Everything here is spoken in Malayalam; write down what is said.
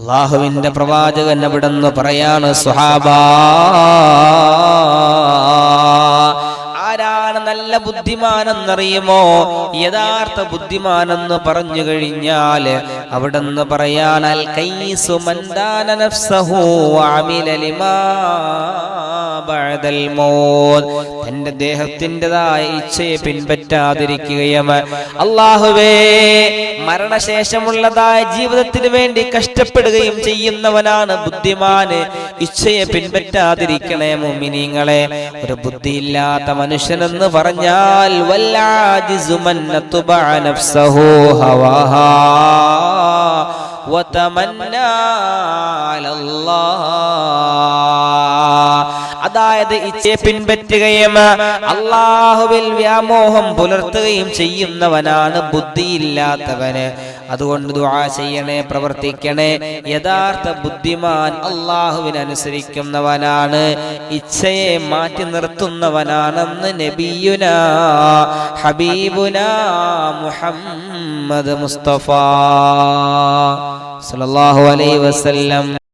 അള്ളാഹുവിന്റെ പ്രവാചകൻ അവിടെന്ന് പറയാണ് സുഹാബ ആരാണ് നല്ല ബുദ്ധിമാനെന്നറിയുമോ? യഥാർത്ഥ ബുദ്ധിമാനെന്ന് പറഞ്ഞു കഴിഞ്ഞാൽ അവിടെന്ന് പറയാൻ അൽ കൈസു മന്ദാന നഫ്സഹു വഅമില ലിമാ ബഅദൽ മൗത്ത് തന്റെ ദേഹത്തിന്റെതായ ഇച്ഛയെ പിൻപറ്റാതിരിക്കുകയും അള്ളാഹുവേ മരണശേഷമുള്ളതായ ജീവിതത്തിന് വേണ്ടി കഷ്ടപ്പെടുകയും ചെയ്യുന്നവനാണ് ബുദ്ധിമാന്. ഇച്ഛയെ പിൻപറ്റാതിരിക്കണേ മുമിനിങ്ങളെ. ഒരു ബുദ്ധിയില്ലാത്ത മനുഷ്യനെന്ന് പറഞ്ഞാൽ വല്ലാജിസുമന്നുബാനോ ഹവാഹ. അതായത് ഇച്ഛയെ പിൻപറ്റുകയും അള്ളാഹുവിൽ വ്യാമോഹം പുലർത്തുകയും ചെയ്യുന്നവനാണ് ബുദ്ധിയില്ലാത്തവന്. അതുകൊണ്ട് ദുആ ചെയ്യണേ പ്രവർത്തിക്കണേ. യഥാർത്ഥ ബുദ്ധിമാൻ അള്ളാഹുവിനനുസരിക്കുന്നവനാണ്. ഇച്ഛയെ മാറ്റി നിർത്തുന്നവനാണെന്ന് നബിയുന ഹബീബുന മുഹമ്മദ് മുസ്തഫ. സല്ലല്ലാഹു അലൈഹി വസല്ലം.